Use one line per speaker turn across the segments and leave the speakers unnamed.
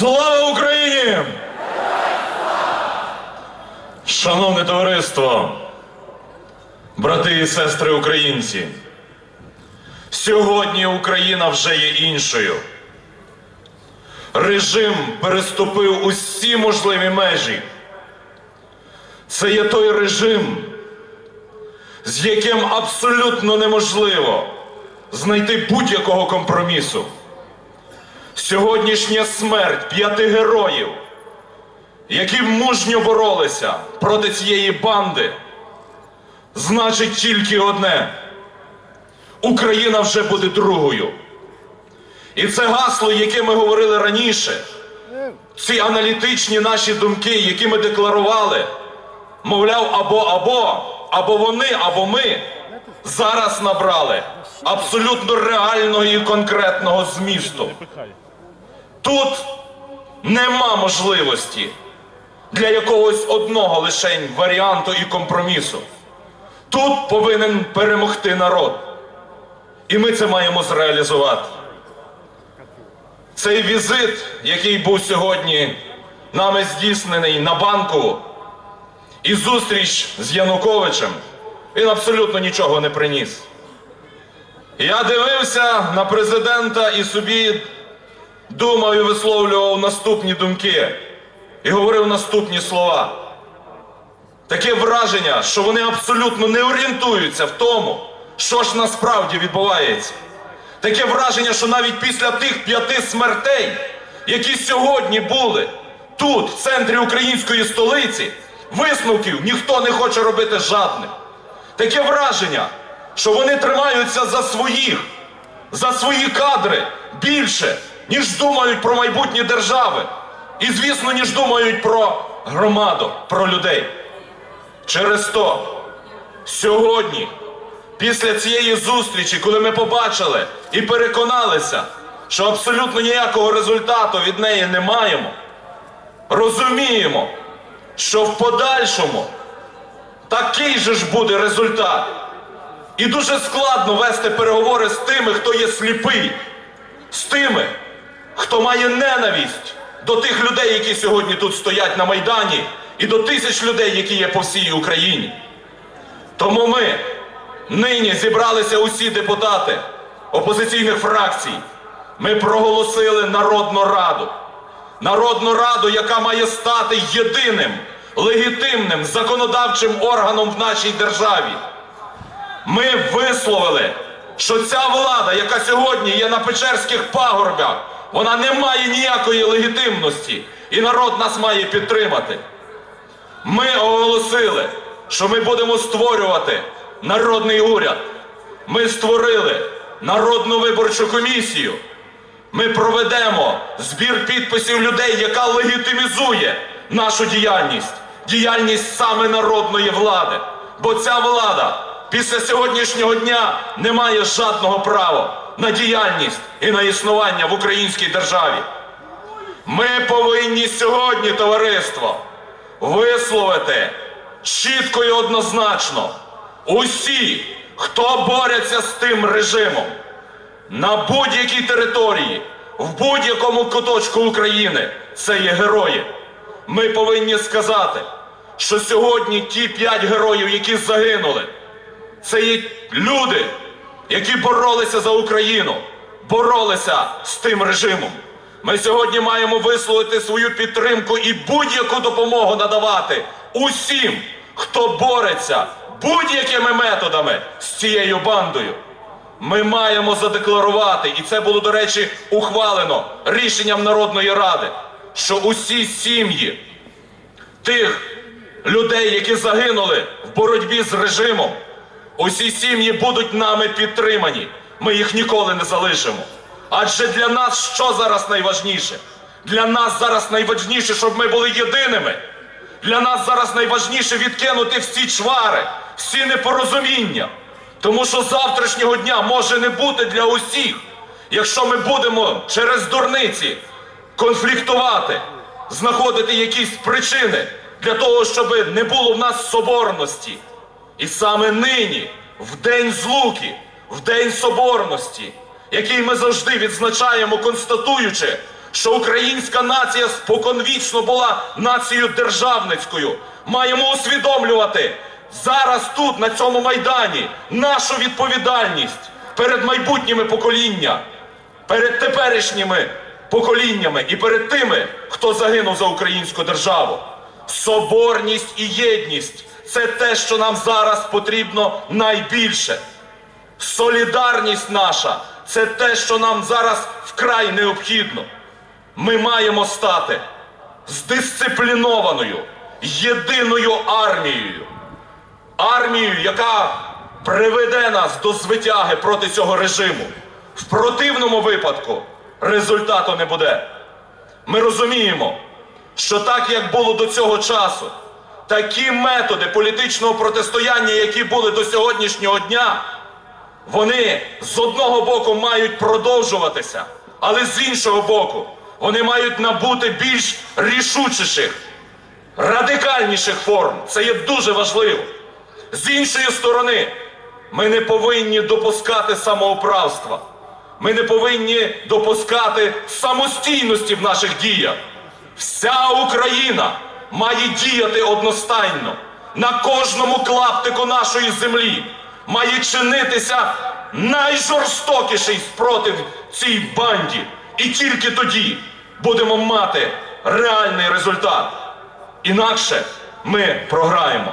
Слава Україні! Шановне товариство, брати і сестри українці, сьогодні Україна вже є іншою. Режим переступив усі можливі межі. Це є той режим, з яким абсолютно неможливо знайти будь-якого компромісу. Сьогоднішня смерть п'яти героїв, які мужньо боролися проти цієї банди, значить тільки одне: Україна вже буде другою. І це гасло, яке ми говорили раніше, ці аналітичні наші думки, які ми декларували, мовляв, або або, або вони, або ми, зараз набрали абсолютно реального і конкретного змісту. Тут нема можливості для якогось одного лишень варіанту і компромісу. Тут повинен перемогти народ. І ми це маємо зреалізувати. Цей візит, який був сьогодні нами здійснений на банку, і зустріч з Януковичем, він абсолютно нічого не приніс. Я дивився на президента і собі думав і висловлював наступні думки і говорив наступні слова. Таке враження, що вони абсолютно не орієнтуються в тому, що ж насправді відбувається. Таке враження, що навіть після тих п'яти смертей, які сьогодні були тут, в центрі української столиці, висновків ніхто не хоче робити жадних. Таке враження, що вони тримаються за своїх, за свої кадри більше, ніж думають про майбутнє держави. І, звісно, ніж думають про громаду, про людей. Через то сьогодні, після цієї зустрічі, коли ми побачили і переконалися, що абсолютно ніякого результату від неї не маємо, розуміємо, що в подальшому такий же ж буде результат. І дуже складно вести переговори з тими, хто є сліпий, з тими, хто має ненависть до тих людей, які сьогодні тут стоять на Майдані, і до тисяч людей, які є по всій Україні. Тому ми нині зібралися усі депутати опозиційних фракцій. Ми проголосили Народну Раду. Народну Раду, яка має стати єдиним легітимним законодавчим органом в нашій державі. Ми висловили, що ця влада, яка сьогодні є на Печерських пагорбах, вона не має ніякої легітимності, і народ нас має підтримати. Ми оголосили, що ми будемо створювати народний уряд. Ми створили народну виборчу комісію. Ми проведемо збір підписів людей, яка легітимізує нашу діяльність, діяльність саме народної влади. Бо ця влада після сьогоднішнього дня не має жодного права на діяльність і на існування в українській державі. Ми повинні сьогодні, товариство, висловити чітко і однозначно усі, хто борються з тим режимом на будь-якій території, в будь-якому куточку України, це є герої. Ми повинні сказати, що сьогодні ті п'ять героїв, які загинули, це є люди, які боролися за Україну, боролися з тим режимом. Ми сьогодні маємо висловити свою підтримку і будь-яку допомогу надавати усім, хто бореться будь-якими методами з цією бандою. Ми маємо задекларувати, і це було, до речі, ухвалено рішенням Народної Ради, що усі сім'ї тих людей, які загинули в боротьбі з режимом, усі сім'ї будуть нами підтримані. Ми їх ніколи не залишимо. Адже для нас що зараз найважніше? Для нас зараз найважніше, щоб ми були єдиними. Для нас зараз найважніше відкинути всі чвари, всі непорозуміння. Тому що завтрашнього дня може не бути для усіх, якщо ми будемо через дурниці конфліктувати, знаходити якісь причини для того, щоб не було в нас соборності. І саме нині, в день злуки, в день соборності, який ми завжди відзначаємо, констатуючи, що українська нація споконвічно була нацією державницькою. Маємо усвідомлювати зараз тут, на цьому майдані, нашу відповідальність перед майбутніми покоління, перед теперішніми поколіннями і перед тими, хто загинув за українську державу. Соборність і єдність це те, що нам зараз потрібно найбільше. Солідарність наша це те, що нам зараз вкрай необхідно. Ми маємо стати здисциплінованою, єдиною армією. Армією, яка приведе нас до звитяги проти цього режиму. В противному випадку результату не буде. Ми розуміємо, що так як було до цього часу, такі методи політичного протистояння, які були до сьогоднішнього дня, вони з одного боку мають продовжуватися, але з іншого боку, вони мають набути більш рішучіших, радикальніших форм. Це є дуже важливо. З іншої сторони, ми не повинні допускати самоуправства. Ми не повинні допускати самостійності в наших діях. Вся Україна має діяти одностайно на кожному клаптику нашої землі. Має чинитися найжорстокіший спротив цій банді. І тільки тоді будемо мати реальний результат. Інакше ми програємо.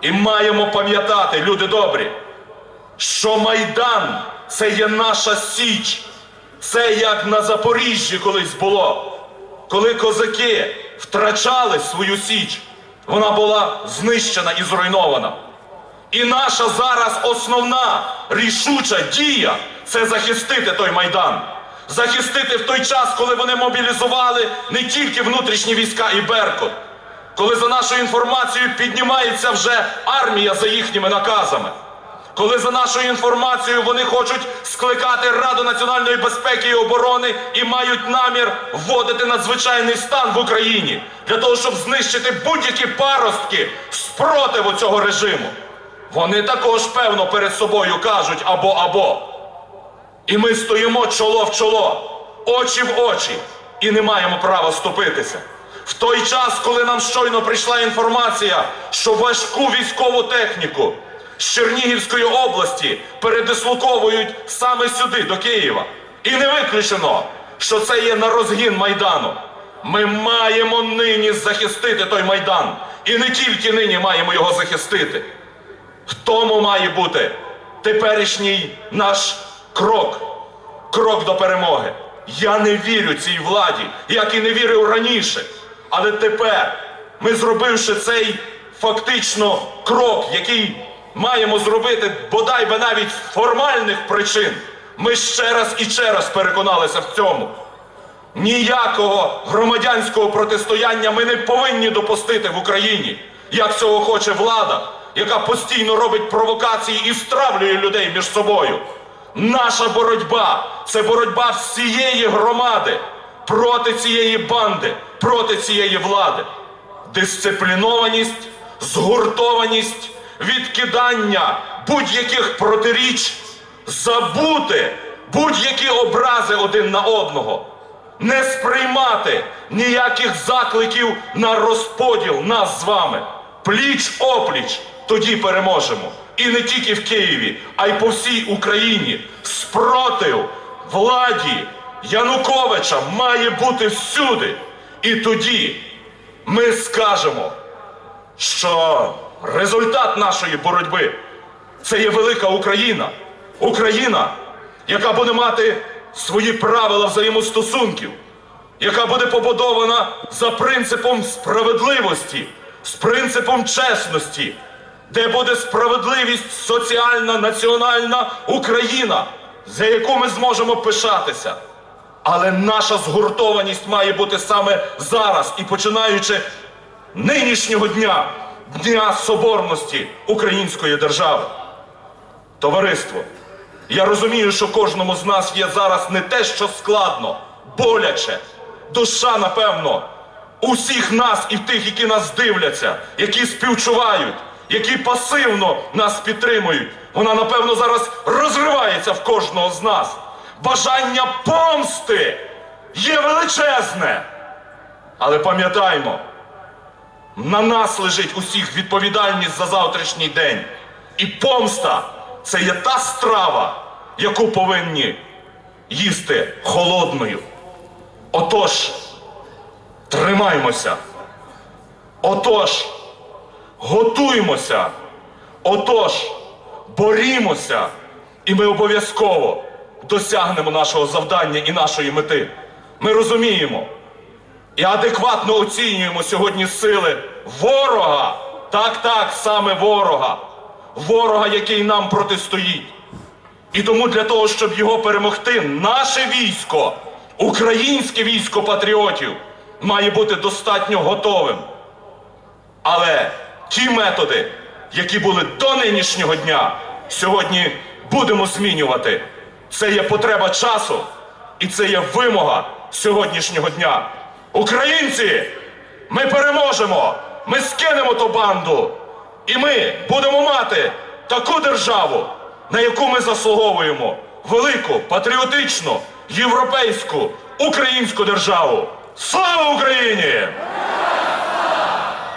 І маємо пам'ятати, люди добрі, що Майдан це є наша Січ. Це як на Запоріжжі колись було. Коли козаки втрачали свою Січ, вона була знищена і зруйнована. І наша зараз основна рішуча дія це захистити той майдан. Захистити в той час, коли вони мобілізували не тільки внутрішні війська і Беркут, коли за нашою інформацією піднімається вже армія за їхніми наказами. Коли за нашою інформацією вони хочуть скликати Раду національної безпеки і оборони і мають намір вводити надзвичайний стан в Україні для того, щоб знищити будь-які паростки спротиву цього режиму. Вони також певно перед собою кажуть або або. І ми стоїмо чоло в чоло, очі в очі, і не маємо права ступитися. В той час, коли нам щойно прийшла інформація, що важку військову техніку з Чернігівської області передислоковують саме сюди, до Києва. І не виключено, що це є на розгін Майдану. Ми маємо нині захистити той Майдан. І не тільки нині маємо його захистити. В тому має бути теперішній наш крок, крок до перемоги. Я не вірю цій владі, як і не вірив раніше. Але тепер ми, зробивши цей фактично крок, який маємо зробити бодай би навіть формальних причин, ми ще раз і ще раз переконалися в цьому. Ніякого громадянського протистояння ми не повинні допустити в Україні, як цього хоче влада, яка постійно робить провокації і стравлює людей між собою. Наша боротьба це боротьба всієї громади проти цієї банди, проти цієї влади. Дисциплінованість, згуртованість, відкидання будь-яких протиріч, забути будь-які образи один на одного не сприймати ніяких закликів на розподіл нас з вами. Пліч опліч, тоді переможемо. І не тільки в Києві, а й по всій Україні. Спротив владі Януковича має бути всюди. І тоді ми скажемо, що результат нашої боротьби це є велика Україна. Україна, яка буде мати свої правила взаємостосунків, яка буде побудована за принципом справедливості, з принципом чесності, де буде справедливість соціальна, національна Україна, за яку ми зможемо пишатися. Але наша згуртованість має бути саме зараз і починаючи нинішнього дня, Дня Соборності Української держави. Товариство, я розумію, що кожному з нас є зараз не те, що складно, боляче. Душа, напевно, усіх нас і тих, які нас дивляться, які співчувають, які пасивно нас підтримують. Вона, напевно, зараз розривається в кожного з нас. Бажання помсти є величезне. Але пам'ятаймо, на нас лежить усіх відповідальність за завтрашній день. І помста це є та страва, яку повинні їсти холодною. Отож, тримаймося. Отож, готуймося. Отож, борімося, і ми обов'язково досягнемо нашого завдання і нашої мети. Ми розуміємо і адекватно оцінюємо сьогодні сили ворога. Так, так, саме ворога. Ворога, який нам протистоїть. І тому для того, щоб його перемогти, наше військо, українське військо патріотів, має бути достатньо готовим. Але ті методи, які були до нинішнього дня, сьогодні будемо змінювати. Це є потреба часу і це є вимога сьогоднішнього дня. Українці, ми переможемо! Ми скинемо ту банду! І ми будемо мати таку державу, на яку ми заслуговуємо. Велику, патріотичну, європейську, українську державу. Слава Україні!